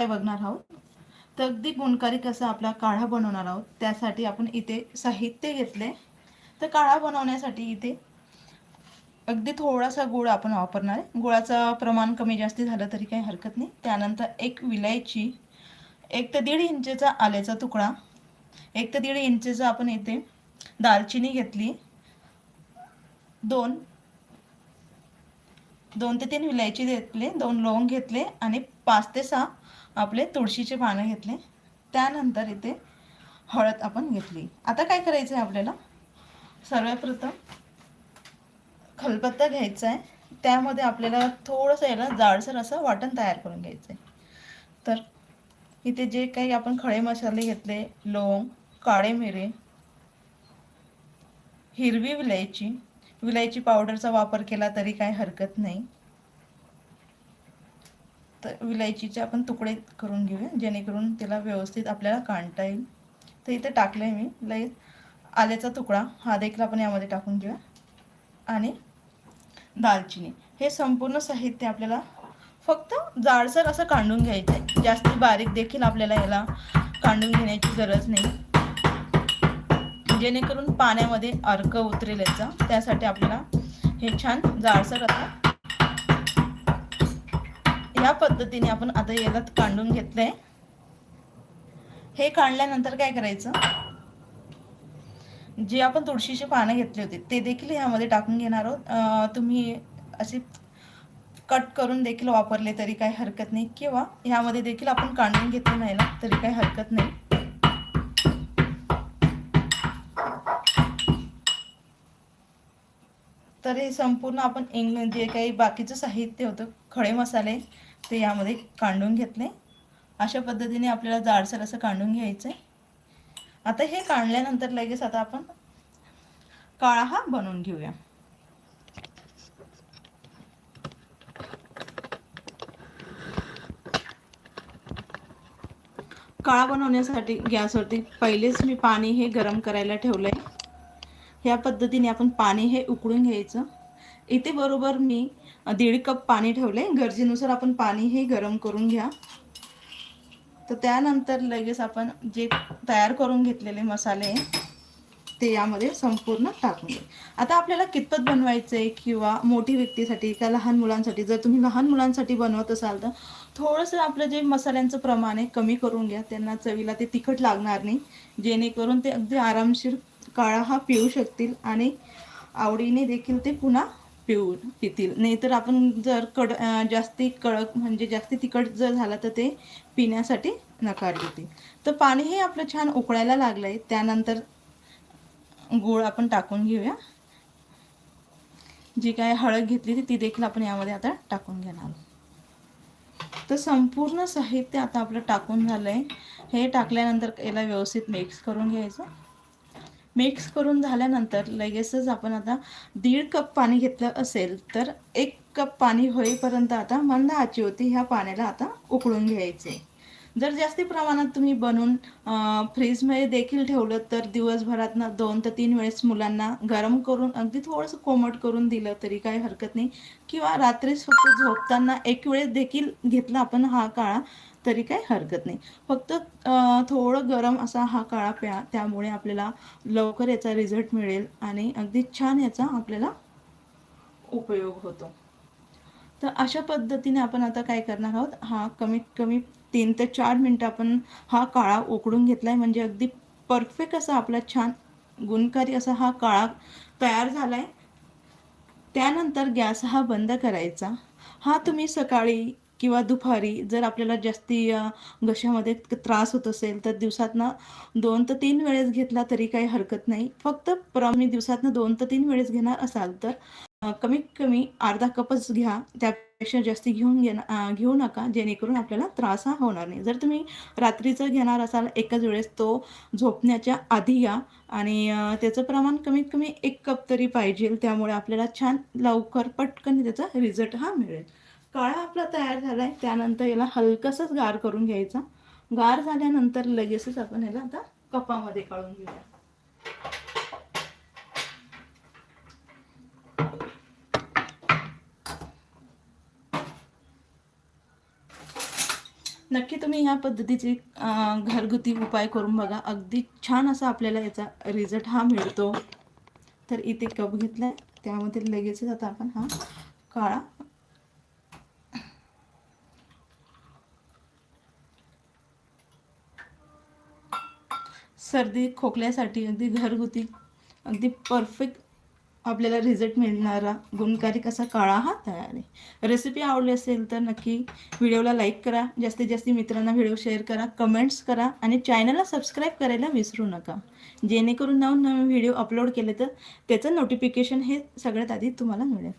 काय बघणार आहोत? तर अगदी गुणकारी कसा आपला काढा बनवणार आहोत त्यासाठी आपण इथे साहित्य घेतले. तर काढा बनवण्यासाठी इथे अगदी थोडासा गुळ आपण वापरणार आहे. गुळाचं प्रमाण कमी जास्ती झालं तरी काही हरकत नाही. त्यानंतर एक विलायची एक ते दीड इंचेचा आल्याचा तुकडा एक ते दीड इंचेचा आपण इथे दालचिनी घेतली. दोन दोन ते तीन विलायची घेतले दोन लवंग घेतले आणि पाच ते सहा आपले तुळशीचे पानं घेतले. त्यानंतर इथे हळद आपण घेतली. आता काय करायचं आहे आपल्याला? सर्वप्रथम खलबत्ता घ्यायचा आहे त्यामध्ये आपल्याला थोडंसं याला जाडसर असं वाटण तयार करून घ्यायचं आहे तर इथे जे काही आपण खडे मसाले घेतले लवंग काळे मिरे हिरवी विलायची विलायची पावडरचा वापर केला तरी काही हरकत नाही. तर विलायचीचे आपण तुकडे करून घेऊया जेणेकरून त्याला व्यवस्थित आपल्याला काढता येईल. तर इथे टाकलं आहे मी लय आल्याचा तुकडा हा देखील आपण यामध्ये टाकून घेऊया. आणि दालचिनी हे संपूर्ण साहित्य आपल्याला फक्त जाडसर असं कांडून घ्यायचं आहे जास्त बारीक देखील आपल्याला याला कांडून घेण्याची गरज नाही. जेणेकरून पाण्यामध्ये अर्क उतरेल याचा. त्यासाठी आपल्याला हे छान जाडसर असं पद्धतीने आपण आता याला कांडून घेतलंय. हे काढल्यानंतर काय करायचं? जे आपण तुळशीचे पानं घेतले होते ते देखील ह्यामध्ये टाकून घेणार आहोत. तुम्ही असे कट करून देखील वापरले तरी काही हरकत नाही किंवा ह्यामध्ये देखील आपण काढून घेतले नाही ना तरी काही हरकत नाही. तर हे संपूर्ण आपण इंग जे काही बाकीचं साहित्य होतं खडे मसाले ते यामध्ये कांडून घेतले. अशा पद्धतीने आपल्याला जाडसर असं कांडून घ्यायचं आहे आता हे काढल्यानंतर लगेच आता आपण काळा हा बनवून घेऊया. काळा बनवण्यासाठी गॅसवरती पहिलेच मी पाणी हे गरम करायला ठेवलं आहे ह्या पद्धतीने आपण पाणी हे उकळून घ्यायचं. इथे बरोबर मी दीड कप पाणी ठेवले. गरजेनुसार आपण पाणी हे गरम करून घ्या. तर त्यानंतर लगेच आपण जे तयार करून घेतलेले मसाले ते यामध्ये संपूर्ण टाकून घ्या आता आपल्याला कितपत बनवायचं आहे किंवा मोठी व्यक्तीसाठी का लहान मुलांसाठी? जर तुम्ही लहान मुलांसाठी बनवत असाल तर थोडंसं आपलं जे मसाल्यांचं प्रमाण आहे कमी करून घ्या. त्यांना चवीला ते तिखट लागणार नाही. जेणेकरून ते अगदी आरामशीर काळा हा पिऊ शकतील आणि आवडीने देखील ते पुन्हा पिऊन पितील. नाहीतर आपण जर कड जास्ती कडक म्हणजे जास्ती तिखट जर झालं तर ते पिण्यासाठी नकार देतील. तर पाणी हे आपलं छान उकळायला लागलं आहे त्यानंतर गूळ आपण टाकून घेऊया. जी काय हळद घेतली ती देखील आपण यामध्ये आता टाकून घेणार. तर संपूर्ण साहित्य आता आपलं टाकून झालं आहे हे टाकल्यानंतर याला व्यवस्थित मिक्स करून घ्यायचं. मिक्स करून झाल्यानंतर लगेचच आपण आता दीड कप पाणी घेतलं असेल तर एक कप पाणी होईपर्यंत आता मंद आची होती ह्या पाण्याला आता उकळून घ्यायचे. जर जास्ती प्रमाणात तुम्ही बनवून फ्रीजमध्ये देखील ठेवलं तर दिवसभरात ना दोन ते तीन वेळेस मुलांना गरम करून अगदी थोडंसं कोमट करून दिलं तरी काही हरकत नाही. किंवा रात्रीच फक्त झोपताना एक वेळेस देखील घेतला आपण हा काळा तरी काही हरकत नाही. फक्त थोडं गरम असा हा काळा प्या त्यामुळे आपल्याला लवकर याचा रिझल्ट मिळेल आणि अगदी छान याचा आपल्याला उपयोग होतो. तर अशा पद्धतीने आपण आता काय करणार आहोत? हा कमीत कमी तीन ते चार मिनटं आपण हा काळा उकडून घेतला आहे म्हणजे अगदी परफेक्ट असा आपला छान गुणकारी असा हा काळा तयार झाला आहे त्यानंतर गॅस हा बंद करायचा. हा तुम्ही सकाळी किंवा दुपारी जर आपल्याला जास्ती घशामध्ये त्रास होत असेल तर दिवसातनं दोन ते तीन वेळेस घेतला तरी काही हरकत नाही. फक्त प्रमाणे दिवसातनं दोन ते तीन वेळेस घेणार असाल तर कमीत कमी अर्धा कपच घ्या. त्यापेक्षा जास्ती घेऊन घेणं घेऊ नका. जेणेकरून आपल्याला त्रास हा होणार नाही. जर तुम्ही रात्रीचं घेणार असाल एकाच वेळेस तो झोपण्याच्या आधी घ्या. आणि त्याचं प्रमाण कमीत कमी एक कप तरी पाहिजे. त्यामुळे आपल्याला छान लवकर पटकन त्याचा रिझल्ट हा मिळेल. काळा आपला तयार झाला आहे त्यानंतर याला हलकसंच गार करून घ्यायचा. गार झाल्यानंतर लगेचच आपण याला आता कपामध्ये काढून घेऊया. नक्की तुम्ही ह्या पद्धतीचे घरगुती उपाय करून बघा. अगदी छान असा आपल्याला याचा रिझल्ट हा मिळतो. तर इथे कप घेतलाय त्यामध्ये लगेचच आता आपण हा काळा सर्दी खोकल्यासाठी अगदी घरगुती अगदी परफेक्ट आपल्याला रिझल्ट मिळणारा गुणकारी असा काळा हा तयार आहे. रेसिपी आवडली असेल तर नक्की व्हिडिओला लाईक करा. जास्तीत जास्त मित्रांना व्हिडिओ शेअर करा कमेंट्स करा आणि चॅनलला सबस्क्राईब करायला विसरू नका. जेणेकरून नवनवीन व्हिडिओ अपलोड केले तर त्याचं नोटिफिकेशन हे सगळ्यात आधी तुम्हाला मिळेल.